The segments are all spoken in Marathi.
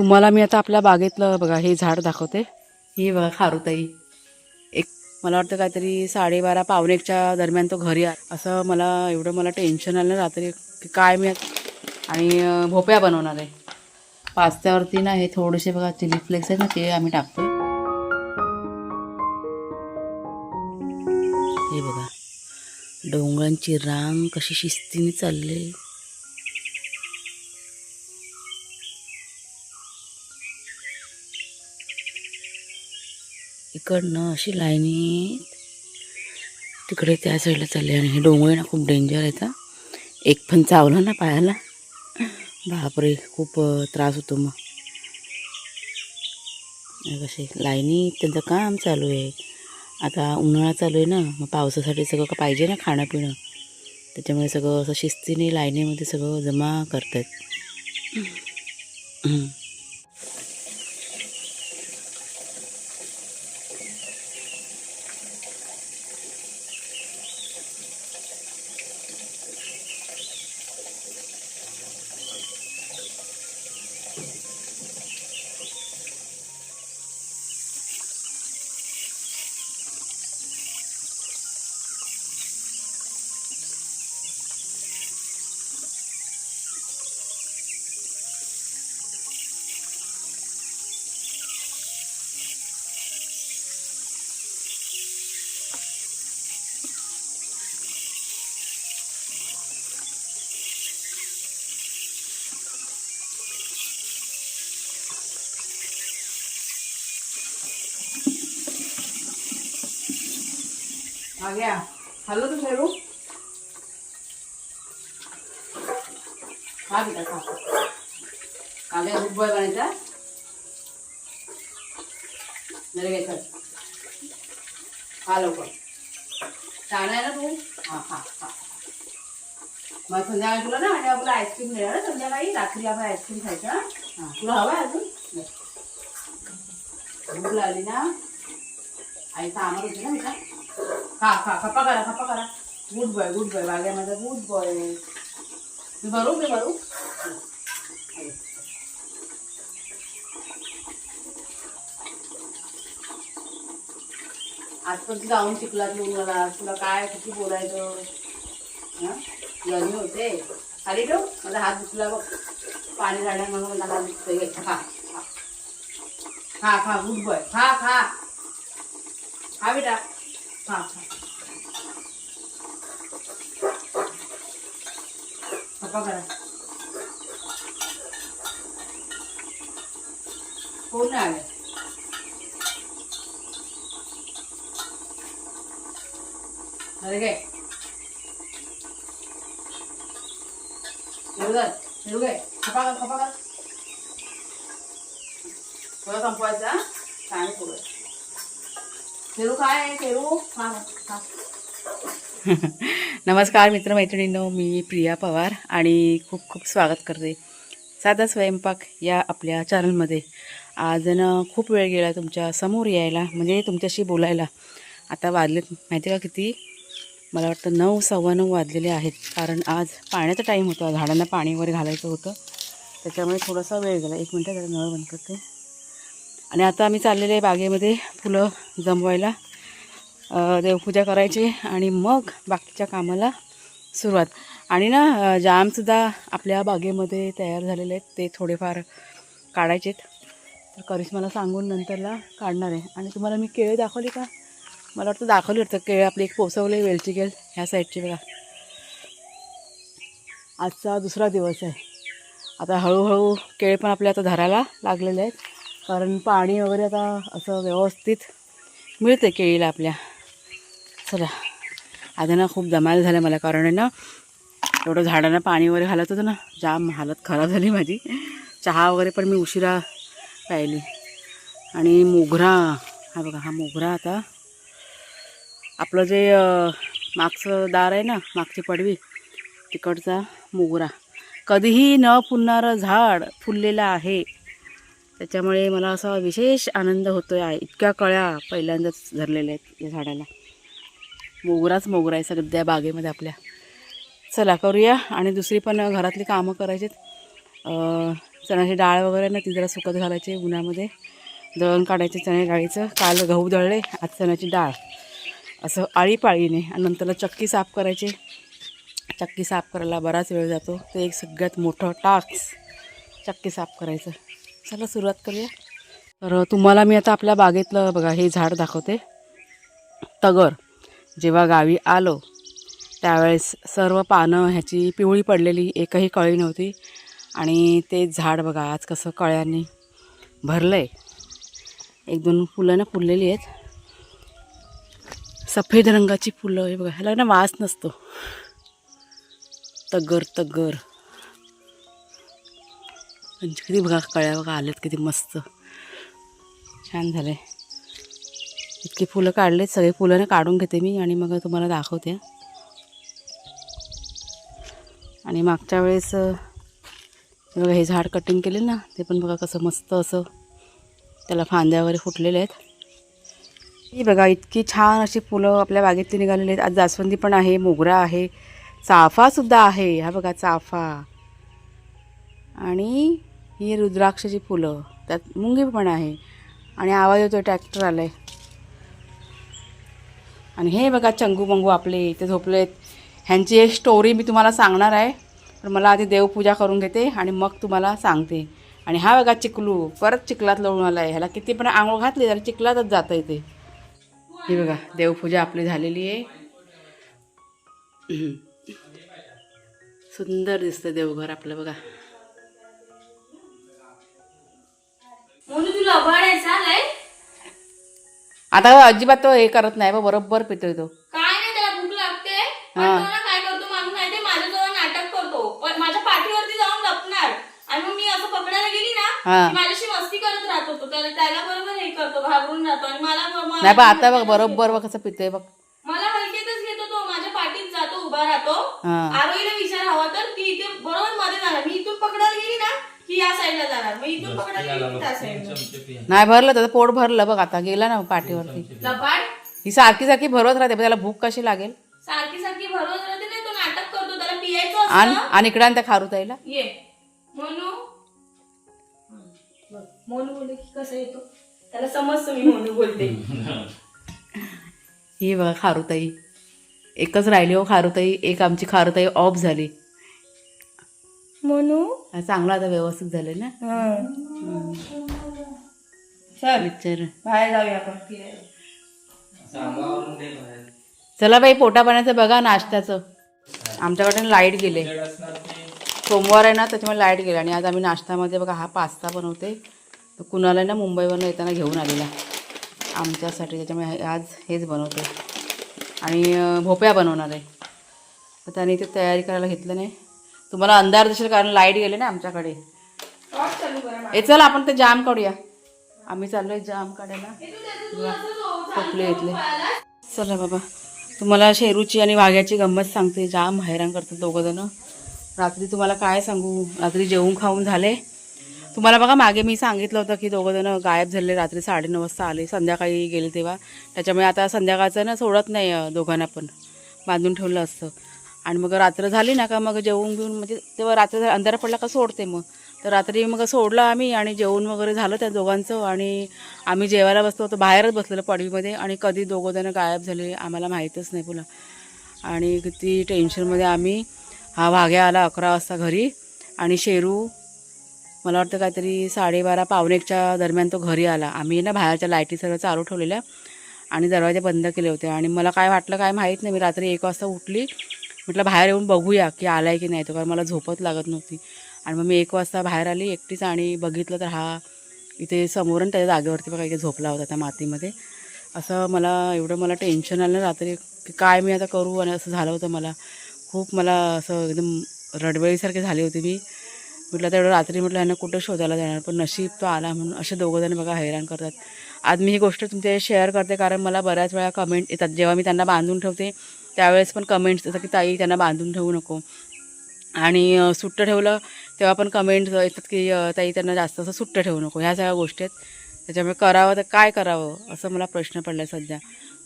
तुम्हाला मी आता आपल्या बागेतलं बघा हे झाड दाखवते. ही बघा खारुताई. एक मला वाटतं काहीतरी साडेबारा पावणे एकच्या दरम्यान तो घरी आला. असं मला एवढं मला टेन्शन आलं ना रात्री की काय मी आणि भोप्या भोपळ्या बनवणार आहे. पास्त्यावरती ना हे थोडेसे बघा चिली फ्लेक्स आहेत ना ते आम्ही टाकतो. हे बघा. डोंगरांची रांग कशी शिस्तीने चालली. इकडनं अशी लाईनी तिकडे त्या साईडला चालली आणि हे डोंगर ना खूप डेंजर आहेत हा. एक पण चावलं ना पायाला. बापरे खूप त्रास होतो मग. असे कसे लाईनी त्यांचं काम चालू आहे. आता उन्हाळा चालू आहे ना मग पावसासाठी सगळं का पाहिजे ना खाणं पिणं त्याच्यामुळे सगळं असं शिस्तीने लाईनीमध्ये सगळं जमा करतात आ गया हॅलो तू शेरू हा बेटा खा आ गया गुड बॉय बनायचा जरा घे चल खा लवकर छान आहे ना तू हा खा खा मग संध्याकाळी तुला ना आणि आपलं आईस्क्रीम मिळणार ना संध्याकाळी रात्री आपण आईस्क्रीम खायचं हा हा, तुला हवं आहे अजून ले. भूक लागली ना आई कामात होती ना बेटा खा खा खप्पा करा खप्पा करा गुड बॉय गुड बॉय बागे माझा गुड बॉय मी भरू मी भरू आजपर्यंत जाऊन शिकला तू मला तुला काय किती बोलायचं हं? गरमी होते खाली ठेव माझा हात दुखला बघ पाणी झाल्या म्हणून माझा हात दुखतोय घे, खा खा. खा खा गुड बॉय खा खा खा बेटा खा खा पप्पा करा कोण नाही आले अरे काय हेरुदर हेरू काय खपा कर खपा कर थोडं संपवायचा काय थोडं शेरू काय शेरू खा खा नमस्कार मित्रमैत्रिणींनो मी प्रिया पवार आणि खूप खूप स्वागत करते साधा स्वयंपाक या आपल्या चॅनलमध्ये आज ना खूप वेळ गेला तुमच्यासमोर यायला म्हणजे तुमच्याशी बोलायला. आता वाजलेत माहिती का किती? मला वाटतं नऊ सव्वा नऊ वाजलेले आहेत कारण आज पाण्याचा टाईम होता झाडांना पाणी वगैरे घालायचं होतं. त्याच्यामुळे थोडासा वेळ गेला. एक मिनटं जरा नळ बंद करते. आणि आता आम्ही चाललेले आहे बागेमध्ये फुलं जमवायला. देवपूजा करायची आणि मग बाकीच्या कामाला सुरुवात. आणि ना जामसुद्धा आपल्या बागेमध्ये तयार झालेले आहेत. ते थोडेफार काढायचे तर करिश्माला सांगून नंतरला काढणार आहे. आणि तुम्हाला मी केळे दाखवली का? मला वाटतं दाखवली वाटतं केळे आपली एक पोचवले वेलची केळ. ह्या साईडची बघा. आजचा दुसरा दिवस आहे. आता हळूहळू केळ पण आपल्या आता धरायला लागलेले आहेत. कारण पाणी वगैरे आता असं व्यवस्थित मिळते केळीला आपल्या. चला. आता ना खूप जमायला झालं मला कारण आहे ना एवढं झाडांना पाणी वगैरे घालत होतं ना जाम हालत खराब झाली माझी. चहा वगैरे पण मी उशिरा प्यायली. आणि मोगरा हा बघा हा मोगरा आता. आपलं जे मागचं दार आहे ना मागची पडवी तिकडचा मोगरा. कधीही न फुलणारं झाड फुललेलं आहे. त्याच्यामुळे मला असा विशेष आनंद होतो आहे इतक्या कळ्या पहिल्यांदाच धरलेल्या आहेत या झाडाला. मोगराच मोगरा आहे सगळ्या बागेमध्ये आपल्या. चला करूया. आणि दुसरी पण घरातली कामं करायची चण्याची डाळ वगैरे ना ती जरा सुकत घालायची उन्हामध्ये. दळण काढायचे चण्या डाळीचं काल गहू दळले आज चण्याची डाळ. असं आळीपाळीने. आणि नंतरला चक्की साफ करायची. चक्की साफ करायला बराच वेळ जातो. ते एक सगळ्यात मोठं टास्क. चक्की साफ करायचं. चला सुरुवात करूया. तर तुम्हाला मी आता आपल्या बागेतलं बघा हे झाड दाखवते. तगर. जेव्हा गावी आलो त्यावेळेस सर्व पानं ह्याची पिवळी पडलेली एकही कळी नव्हती. आणि ते झाड बघा आज कसं कळ्यांनी भरलं आहे एक दोन फुलं ना फुललेली आहेत. सफेद रंगाची फुलं हे बघा ह्याला ना वास नसतो. तगर तगर. म्हणजे किती बघा कळ्या बघा आल्यात किती मस्त. छान झालं आहे इतकी फुलं काढलेत सगळे फुलं ना काढून घेते मी आणि मग तुम्हाला दाखवते. आणि मागच्या वेळेस बघा हे झाड कटिंग केले ना ते पण बघा कसं मस्त असं त्याला फांद्या वगैरे फुटलेले आहेत. ही बघा इतकी छान अशी फुलं आपल्या बागेतली निघालेली आहेत. आज जास्वंदी पण आहे मोगरा आहे चाफासुद्धा आहे. हा बघा चाफा. आणि ही रुद्राक्षाची फुलं त्यात मुंगी पण आहे. आणि आवाज येतो ट्रॅक्टर आलं आहे आणि हे बघा चंगू मंगू आपले इथे झोपलेत. ह्यांची एक स्टोरी मी तुम्हाला सांगणार आहे. पण मला आधी देवपूजा करून घेते आणि मग तुम्हाला सांगते. आणि हा बघा चिकलू परत चिखलात लढून आला आहे ह्याला किती पण आंघोळ घातली तर चिखलातच जातं इथे ही बघा देवपूजा आपली झालेली आहे. सुंदर दिसतं देवघर आपलं बघा. तुला आता अजिबात तो हे करत नाही बा बरोबर पितोय तो. काय नाही त्याला भूक लागते. पण हा. तो ना काय करतो माणूस नाही ते माझ्याजवळ नाटक करतो. पण माझ्या पाठीवरती जाऊन लपणार. आणि मग मी असं पकडायला गेली ना हा. की माझ्याशी मस्ती करत राहतो तो त्याला त्याला बरोबर हे करतो घाबरून राहतो. आणि मला मला- नाही बा आता बघ बरोबर बघ कसं पितोय बघ. मला हलकेतच घेतो तो. माझ्या पाठीत जातो उभा राहतो. हा. आरोहीला विचार हवा तर ती इथे बरोबर मध्ये जाणार मी इथून पकडायला गेली ना की या साईडला जाणार. मग इथून पकडायला गेली की त्या साईडला नाही भरलं त्याचं पोट भरलं बघ आता. गेला ना पाठीवरती. लपाट ही सारखी सारखी भरवत राहते पण त्याला भूक कशी लागेल? सारखी सारखी भरवत राहते नाही तो नाटक करतो त्याला पियायचं आणि असतं. आणि इकडे आणि त्या खारुताईला. ये. मोनू. बघ, मोनू बोलले की कसं येतो? त्याला समजतं मी मोनू बोलते. ही बघा खारुताई. एकच राहिली हो खारुताई एक आमची खारुताई ऑफ झाली. मोनू? हा, चांगलं आता व्यवस्थित झालं ना? चल विचार. बाहेर जाऊया आपण. फिरायला चला बाई पोटा पाण्याचं बघा नाश्त्याचं. आमच्याकडे लाइट गेले. सोमवार आहे ना त्याच्यामुळे लाइट गेले. आणि आज आम्ही नाश्त्यामध्ये बघा हा पास्ता बनवते. तर कुणाला ना मुंबईवरनं येताना घेऊन आलेला. आमच्यासाठी त्याच्यामुळे हे- आज हेच बनवते. आणि अं, भोपळा बनवणार आहे. तर त्याने ते तयारी करायला घेतलं नाही. तुम्हाला अंधार दिसेल कारण लाइट गेले ना आमच्याकडे. हे चल आपण ते जाम काढूया. आम्ही चाललोय जाम काढायला. खोकले येतले चला बाबा. तुम्हाला शेरूची आणि वाघ्याची गंमत सांगते. जाम हैराण करतात दोघं जण. रात्री तुम्हाला काय सांगू? रात्री जेवून खाऊन झाले. तुम्हाला बघा मागे मी सांगितलं होतं की दोघं जण गायब झाले. रात्री साडेनऊ वाजता आले. संध्याकाळी गेले तेव्हा. त्याच्यामुळे आता संध्याकाळचं ना सोडत नाही दोघांना पण. बांधून ठेवलं असतं. आणि मग रात्र झाली ना का मग जेवून घेऊन म्हणजे तेव्हा रात्र अंधार पडला का सोडते मग. तर रात्री मग सोडलं आम्ही आणि जेवण वगैरे झालं त्या दोघांचं आणि आम्ही जेवायला बसलो होतो बाहेरच बसलेलं पडवीमध्ये आणि कधी दोघं जण गायब झाले आम्हाला माहीतच नाही पुन्हा. आणि किती टेन्शनमध्ये आम्ही हा वाघ्या आला अकरा वाजता घरी आणि शेरू मला वाटतं काहीतरी साडेबारा पावणेकच्या दरम्यान तो घरी आला. आम्ही ना बाहेरच्या लाईटी सर्व चालू ठेवलेल्या आणि दरवाजे बंद केले होते. आणि मला काय वाटलं काय माहीत नाही मी रात्री एक वाजता उठली म्हटलं बाहेर येऊन बघूया की आलाय की नाही. तो कारण मला झोपत लागत नव्हती. आणि मग मी एक वाजता बाहेर आली एकटीच आणि बघितलं तर हा इथे समोर आणि त्याच्या जागेवरती बघा इथे झोपला होता त्या मातीमध्ये. असं मला एवढं मला टेन्शन आलं ना रात्री की काय मी आता करू? आणि असं झालं होतं मला. खूप मला असं एकदम रडबळीसारखी झाली होती मी. म्हटलं तेवढं एवढं रात्री म्हटलं ह्यांना कुठं शोधायला जाणार? पण नशीब तो आला म्हणून असे दोघंजण बघा हैराण करतात. आज मी ही गोष्ट तुमच्या शेअर करते कारण मला बऱ्याच वेळा कमेंट येतात. जेव्हा मी त्यांना बांधून ठेवते त्यावेळेस पण कमेंट्स जसं की ताई त्यांना बांधून ठेवू नको. आणि सुट्टं ठेवलं तेव्हा पण कमेंट्स येतात की ताई त्यांना जास्त असं सुट्टं ठेवू नको. ह्या सगळ्या गोष्टी आहेत. त्याच्यामुळे करावं तर काय करावं असं मला प्रश्न पडला आहे सध्या.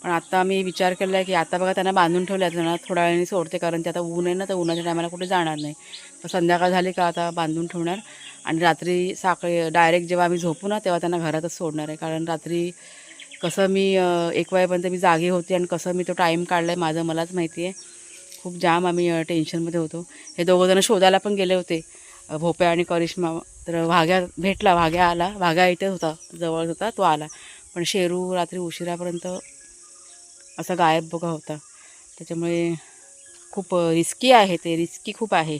पण आता मी विचार केला आहे की आता बघा त्यांना बांधून ठेवलं आहे त्यांना थोड्या वेळाने सोडते कारण ते आता ऊन आहे ना तर उन्हाच्या टायमाला कुठे जाणार नाही. तर संध्याकाळ झाली का आता बांधून ठेवणार. आणि रात्री साखळी डायरेक्ट जेव्हा आम्ही झोपू ना तेव्हा त्यांना घरातच सोडणार आहे. कारण रात्री कसं मी एक वाजेपर्यंत मी जागी होते आणि कसं मी तो टाईम काढला आहे माझं मलाच माहिती आहे खूप जाम आम्ही टेन्शनमध्ये होतो. हे दोघंजणं शोधायला पण गेले होते. भोप्या आणि करिश्मा. तर वाघ्या भेटला वाघ्या आला. वाघ्या इथेच होता जवळ होता तो आला. पण शेरू रात्री उशिरापर्यंत असा गायब बघा होता. त्याच्यामुळे खूप रिस्की आहे ते. रिस्की खूप आहे.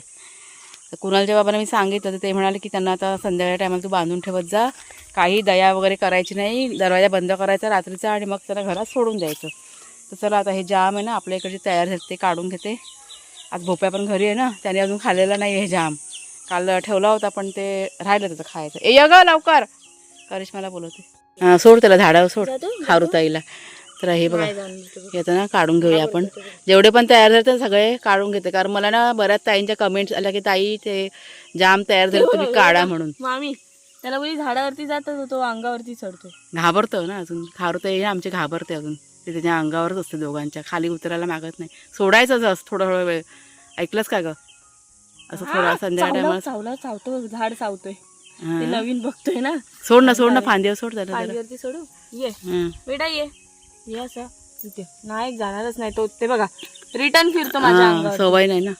तर कुणालच्या बाबांना मी सांगितलं तर ते म्हणाले की त्यांना आता संध्याकाळच्या टायमाला तू बांधून ठेवत जा. काही दया वगैरे करायची नाही. दरवाजा बंद करायचा रात्रीचा आणि मग त्यांना घरात सोडून द्यायचं. तर चला आता हे जाम आहे ना आपल्या इकडचे तयार झाले ते काढून घेते. आज भोप्या पण घरी आहे ना त्याने अजून खाल्लेला नाही हे जाम. काल ठेवला होता पण ते राहिलं त्याचं खायचं. ए ग लवकर! करिश्माला बोलवते. हां सोड त्याला झाडावर सोड. खारुताईला. तर हे बघा. येतं ना काढून घेऊया आपण. जेवढे पण तयार झाले ते सगळे काढून घेते. कारण मला ना बऱ्याच ताईंच्या कमेंट्स आल्या की ताई ते जाम तयार झाले तुम्ही काढा म्हणून. मामी त्याला बोली झाडावरती जातच तो अंगावरती चढतो घाबरतो ना अजून. खारुताई आमचे घाबरते अजून. ते त्याच्या अंगावरच असते दोघांच्या. खाली उतरायला मागत नाही. सोडायचंच असं थोडा थोडा वेळ. ऐकलंस का ग? असं थोडा संध्याकाळ टायमाला. चावला चावतो झाड चावतोय. ते हां. नवीन बघतोय ना. सोड ना सोड ना फांदीवर सोड त्याला सोडू? ये. हं. बेटा ये. असं. इथे. नाही जाणारच नाही. तो ते बघा. रिटर्न फिरतो माझ्या हां, अंगावर. सवय नाही ना.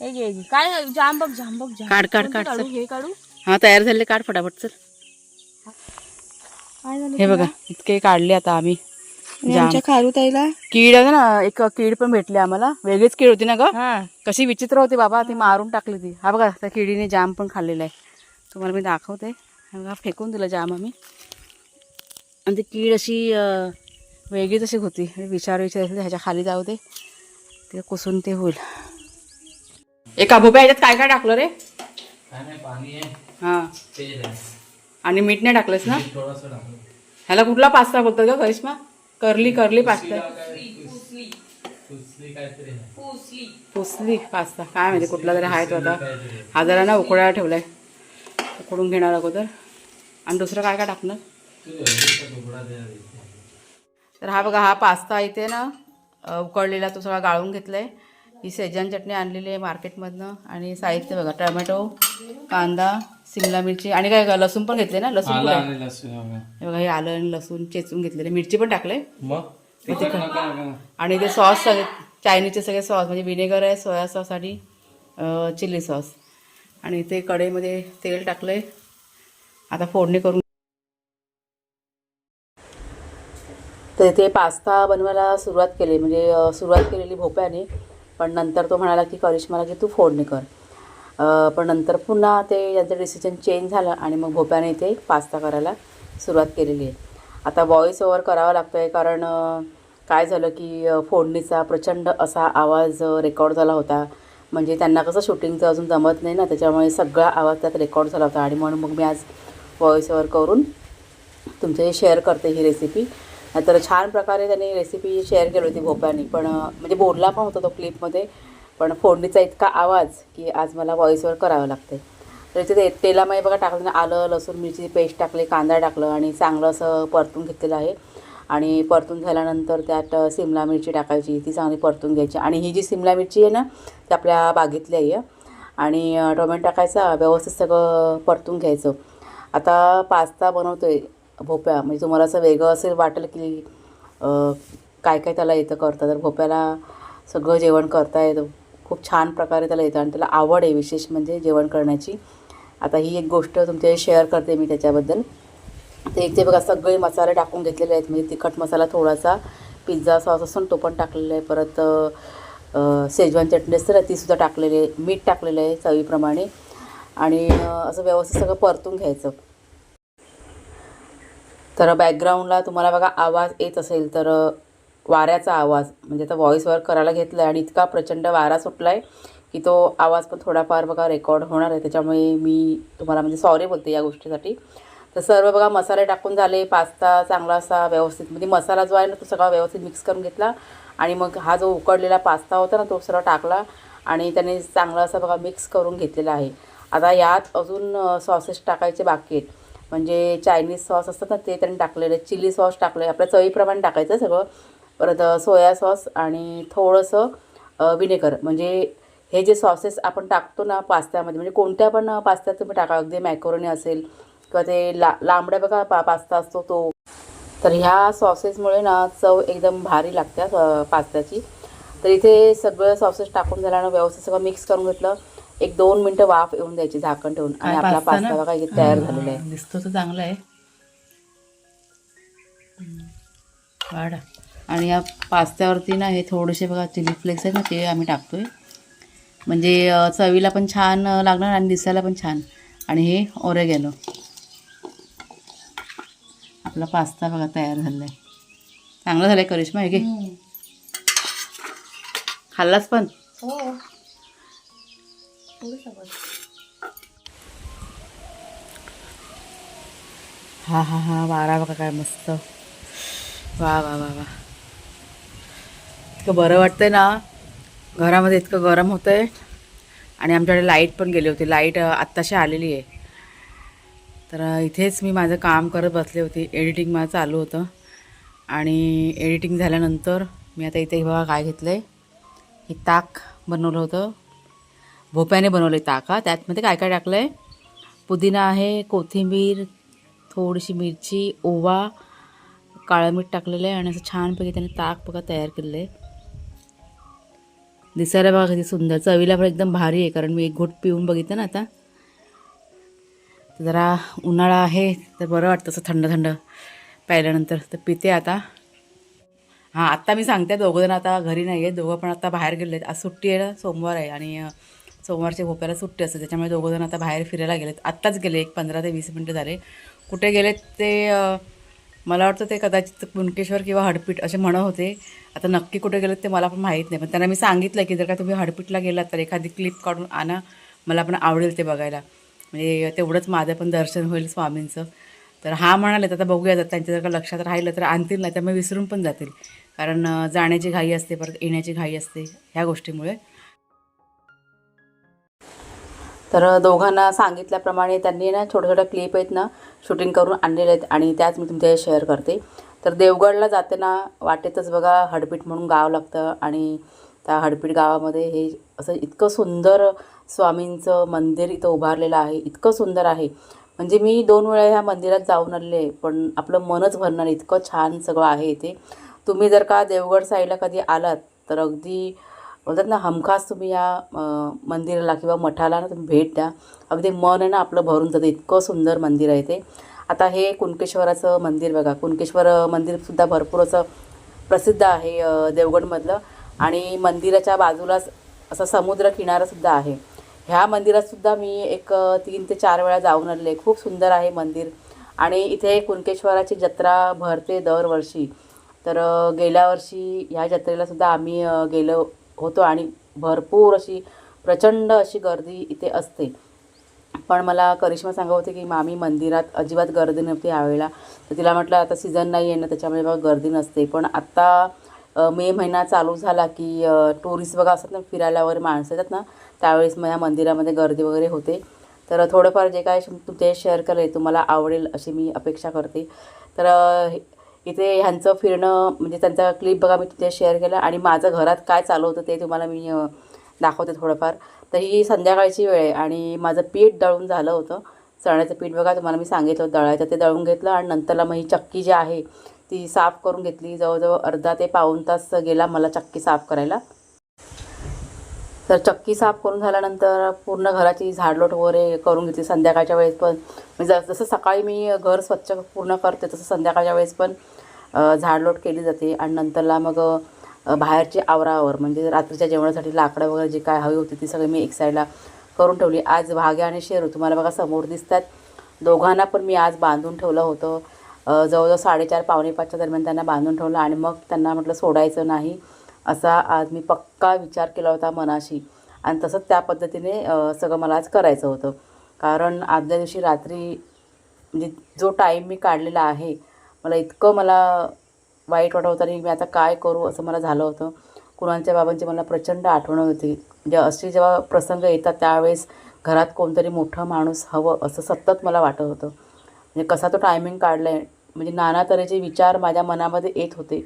हे घे, घे. काय जाम बघ जाम बघ जाम. काढ, काढ, कोणतं काढ, काढू चल. हे काढू. हा तयार झाले काढ फटाफट चल. काय झालं हे बघा इतके काढले आता आम्ही. आणि जाम. आमच्या खारुताईला? कीड आहे ना एक कीड पण भेटली आम्हाला. वेगळीच कीड होती ना ग. हा. कशी विचित्र होती बाबा ती मारून टाकली ती. हा बघा त्या किडीने जाम पण खाल्लेला आहे. तुम्हाला मी दाखवते. हा बघा फेकून दिलं जाम आम्ही. आणि ती कीड अशी अं, वेगळीच अशी होती. विचार विचार ह्याच्या खाली जाऊ दे. ते कुसून ते होईल. एका भोप्या ह्याच्यात काय काय टाकलं रे? हां. तेल आहे. आणि मीठ नाही टाकलंस ना? ह्याला कुठला पास्ता बोलतात ग करिश्मा? करली करली पास्ता. पुसली पास्ता. काय माहिती कुठला तरी आहे तो आता. हा जरा ना उकडायला ठेवलाय. उकडून घेणार अगोदर. आणि दुसरं काय काय टाकणार? तर हा बघा हा पास्ता इथे ना उकळलेला तो सगळा गाळून घेतलाय. ही सेजन चटणी आणलेली आहे मार्केटमधनं. आणि साहित्य बघा टोमॅटो कांदा सिमला मिरची आणि काय लसूण पण घेतले ना? लसूण आहे. हे बघा हे आलं आणि लसूण चेचून घेतलेले. मिरची पण टाकले. आणि ते सॉस सगळे चायनीजचे सगळे सॉस म्हणजे विनेगर आहे सोया सॉस आणि चिली सॉस. आणि ते कढईमध्ये तेल टाकलं आहे आता फोडणी करून तर इथे पास्ता बनवायला सुरुवात केली. म्हणजे सुरुवात केलेली भोप्याने पण नंतर तो म्हणाला की करिश्माला की तू फोडणी कर. पण नंतर पुन्हा ते यांचं डिसिजन चेंज झालं आणि मग भोप्याने इथे पास्ता करायला सुरुवात केलेली आहे. आता व्हॉईस ओव्हर करावा लागतो आहे कारण काय झालं की फोडणीचा प्रचंड असा आवाज रेकॉर्ड झाला होता. म्हणजे त्यांना कसं शूटिंगचं अजून जमत नाही ना त्याच्यामुळे सगळा आवाज त्यात रेकॉर्ड झाला होता. आणि म्हणून मग मी आज वॉईस ओव्हर करून तुमच्याशी शेअर करते ही रेसिपी तर छान प्रकारे त्यांनी रेसिपी शेअर केली होती भोप्यानी. पण म्हणजे बोलला पण होता तो क्लिपमध्ये पण फोडणीचा इतका आवाज की आज मला व्हॉईसवर करावं लागते तर इथे ते तेलामध्ये बघा टाकलं आलं लसूण मिरची पेस्ट टाकली कांदा टाकलं आणि चांगलं असं परतून घेतलेलं आहे. आणि परतून झाल्यानंतर त्यात सिमला मिरची टाकायची ती चांगली परतून घ्यायची. आणि ही जी सिमला मिरची आहे ना ती आपल्या बागेतली आहे. आणि टोमॅटो टाकायचा व्यवस्थित सगळं परतून घ्यायचं. आता पास्ता बनवतो आहे भोप्या म्हणजे तुम्हाला असं वेगळं असेल वाटेल की काय काय त्याला येतं करता तर भोप्याला सगळं जेवण करता येतं. खूप छान प्रकारे त्याला येतं आणि त्याला आवड आहे विशेष म्हणजे जेवण करण्याची. आता ही एक गोष्ट तुमच्या शेअर करते मी त्याच्याबद्दल. ते इथे बघा सगळे मसाले टाकून घेतलेले आहेत. म्हणजे तिखट मसाला थोडासा पिझ्झा सॉस असून तो पण टाकलेला आहे. परत शेजवान चटणी असते ना तीसुद्धा टाकलेली आहे. मीठ टाकलेलं आहे चवीप्रमाणे. आणि असं व्यवस्थित सगळं परतून घ्यायचं. तर बॅकग्राऊंडला तुम्हाला बघा आवाज येत असेल तर वाऱ्याचा आवाज. म्हणजे आता व्हॉईसवर करायला घेतला आहे आणि इतका प्रचंड वारा सुटला आहे की तो आवाज पण थोडाफार बघा रेकॉर्ड होणार आहे. त्याच्यामुळे मी तुम्हाला म्हणजे सॉरी बोलते या गोष्टीसाठी. तर सर्व बघा मसाले टाकून झाले पास्ता चांगला असा व्यवस्थित म्हणजे मसाला जो आहे ना तो सगळा व्यवस्थित मिक्स करून घेतला आणि मग हा जो उकडलेला पास्ता होता ना तो सर्व टाकला आणि त्याने चांगला असा बघा मिक्स करून घेतलेला आहे. आता यात अजून सॉसेस टाकायचे बाकी आहेत. म्हणजे चायनीज सॉस असतात ना ते त्यांनी टाकलेले चिली सॉस टाकलं आहे आपल्या चवीप्रमाणे टाकायचं सगळं. परत सोया सॉस आणि थोडंसं विनेगर म्हणजे हे जे सॉसेस आपण टाकतो ना पास्त्यामध्ये म्हणजे कोणत्या पण पास्त्यात तुम्ही टाका. अगदी मॅक्रोनी असेल किंवा ते ला लांबड्या बघा पा पास्ता असतो तो. तर ह्या सॉसेसमुळे ना चव एकदम भारी लागते पास्त्याची. तर इथे सगळं सॉसेस टाकून झाल्यानं व्यवस्थित सगळं मिक्स करून घेतलं. एक दोन मिनटं वाफ येऊन द्यायची झाकण ठेवून. आणि आपला पास्ता बघा इथे तयार झालेला आहे. दिसतो तर चांगला आहे. वाढा. आणि या पास्त्यावरती ना हे थोडेसे बघा चिली फ्लेक्स आहेत ना ते आम्ही टाकतोय. म्हणजे चवीला पण छान लागणार आणि दिसायला पण छान. आणि हे ओरेगॅनो आपला पास्ता बघा तयार झालेला आहे चांगला झाला आहे करिश्मा हे घे. खाल्लाच पण? हो. हा हा हा वारा बघा काय मस्त. वा वा वा वा. इतकं बरं वाटतंय ना. घरामध्ये इतकं गरम होतं आहे आणि आमच्याकडे लाइट पण गेली होती. लाइट आत्ताशी आलेली आहे. तर इथेच मी माझं काम करत बसले होते. एडिटिंग माझं चालू होतं. आणि एडिटिंग झाल्यानंतर मी आता इथे बघा काय घेतलं आहे हे ताक बनवलं होतं. भोप्याने बनवले ताका. त्यातमध्ये काय काय टाकलं आहे पुदिना आहे कोथिंबीर थोडीशी मिरची ओवा काळं मीठ टाकलेलं आहे आणि असं छानपैकी त्याने ताक बघा तयार केलेलं आहे दिसायला बघा किती सुंदर. चवीला पण एकदम भारी आहे कारण मी एक घोट पिऊन बघितलं ना आता. जरा उन्हाळा आहे तर बरं वाटतं असं थंड थंड प्यायल्यानंतर. तर पिते आता. हां आत्ता मी सांगते दोघंजण आता घरी नाही आहे दोघं पण आता बाहेर गेले आहेत आज सुट्टी आहे ना सोमवार आहे आणि सोमवारच्या भोप्याला सुट्टी असते त्याच्यामुळे दोघंजण आता बाहेर फिरायला गेलेत. आत्ताच गेले एक पंधरा ते वीस मिनटं झाले. कुठे गेलेत ते मला वाटतं ते कदाचित कुणकेश्वर किंवा हडपीट असे म्हणत होते. आता नक्की कुठे गेलेत ते मला पण माहीत नाही पण त्यांना मी सांगितलं की जर का तुम्ही हडपीठला गेलात तर एखादी क्लिप काढून आणा मला पण आवडेल ते बघायला. म्हणजे तेवढंच माझं पण दर्शन होईल स्वामींचं. तर हा म्हणाले तर आता बघूया जर त्यांच्या जर का लक्षात राहिलं तर आणतील नाही तर मग विसरून पण जातील. कारण जाण्याची घाई असते परत येण्याची घाई असते ह्या गोष्टीमुळे. तर दोघांना सांगितल्याप्रमाणे त्यांनी ना छोट्या छोट्या क्लिप आहेत ना शूटिंग करून आणलेले आहेत आणि त्याच मी तुमच्या शेअर करते. तर देवगडला जाताना वाटेतच बघा हडपीठ म्हणून गाव लागतं आणि त्या हडपीठ गावामध्ये हे असं इतकं सुंदर स्वामींचं मंदिर इथं उभारलेलं आहे इतकं सुंदर आहे. म्हणजे मी दोन वेळा ह्या मंदिरात जाऊन आलेले पण आपलं मनच भरणार इतकं छान सगळं आहे इथे. तुम्ही जर का देवगड साईडला कधी आलात तर अगदी बोलतात ना हमखास तुम्ही या मंदिराला किंवा मठाला ना तुम्ही भेट द्या. अगदी मन आहे ना आपलं भरून जातं. इतकं सुंदर मंदिर आहे ते. आता हे कुणकेश्वराचं मंदिर बघा. कुणकेश्वर मंदिरसुद्धा भरपूर असं प्रसिद्ध आहे देवगडमधलं. आणि मंदिराच्या बाजूलाच असा समुद्र किनारासुद्धा आहे. ह्या मंदिरातसुद्धा मी एक तीन ते चार वेळा जाऊन आले खूप सुंदर आहे मंदिर. आणि इथे कुणकेश्वराची जत्रा भरते दरवर्षी. तर गेल्या वर्षी ह्या जत्रेलासुद्धा आम्ही गेलो होतो आणि भरपूर अशी प्रचंड अशी गर्दी इथे असते. पण मला करिश्मा सांगत होते की मामी मंदिरात अजिबात गर्दी नव्हती यावेळेला. तर तिला म्हटलं आता सीझन नाही आहे ना त्याच्यामुळे बघा गर्दी नसते. पण आत्ता मे महिना चालू झाला की टुरिस्ट बघा असतात ना फिरायला वगैरे माणसं येतात ना त्यावेळेस मग या मंदिरामध्ये गर्दी वगैरे होते. तर थोडंफार जे काय तुमचे शेअर केलं आहे तुम्हाला आवडेल अशी मी अपेक्षा करते. तर हे- इथे ह्यांचं फिरणं म्हणजे त्यांचा क्लिप बघा मी तिथे शेअर केला. आणि माझं घरात काय चालू होतं ते तुम्हाला मी दाखवते थोडंफार. तर ही संध्याकाळची वेळ आहे आणि माझं पीठ दळून झालं होतं. चण्याचं पीठ बघा तुम्हाला मी सांगितलं होतं दळायचं ते दळून घेतलं आणि नंतरला मग ही चक्की जी आहे ती साफ करून घेतली. जवळजवळ अर्धा ते पाऊण तास गेला मला चक्की साफ करायला. तर चक्की साफ करून झाल्यानंतर पूर्ण घराची झाडलोट वगैरे करून घेतली संध्याकाळच्या वेळेस पण. म्हणजे जस- जसं सकाळी मी घर स्वच्छ पूर्ण करते तसं संध्याकाळच्या वेळेस पण झाडलोट केली जाते आणि नंतरला मग बाहेरची आवरावर म्हणजे रात्रीच्या जेवणासाठी लाकडं वगैरे जी काय हवी होती ती सगळी मी एक साईडला करून ठेवली. आज भाग्या आणि शेरू तुम्हाला बघा समोर दिसतात दोघांना पण मी आज बांधून ठेवलं होतं. जवळजवळ साडेचार पावणे पाचच्या दरम्यान त्यांना बांधून ठेवलं आणि मग त्यांना म्हटलं सोडायचं नाही. असा आज मी पक्का विचार केला होता मनाशी. आणि तसंच त्या पद्धतीने सगळं मला आज करायचं होतं. कारण आदल्या दिवशी रात्री म्हणजे जो टाईम मी काढलेला आहे मला इतकं मला वाईट वाटत होतं आणि मी आता काय करू असं मला झालं होतं. कुणालच्या बाबांची मला प्रचंड आठवण होती. म्हणजे असे जेव्हा प्रसंग येतात त्यावेळेस घरात कोणतरी मोठं माणूस हवं असं सतत मला वाटत होतं. म्हणजे कसा तो टायमिंग काढला आहे म्हणजे नाना तऱ्हेचे विचार माझ्या मनामध्ये येत होते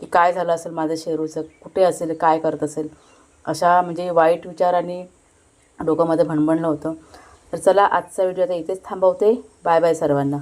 की काय झालं असेल माझं शेरूचं? कुठे असेल? काय करत असेल? अशा म्हणजे वाईट विचारांनी डोक्यामध्ये भणभणलं होतं. तर चला आजचा व्हिडिओ आता इथेच थांबवते. बाय बाय सर्वांना.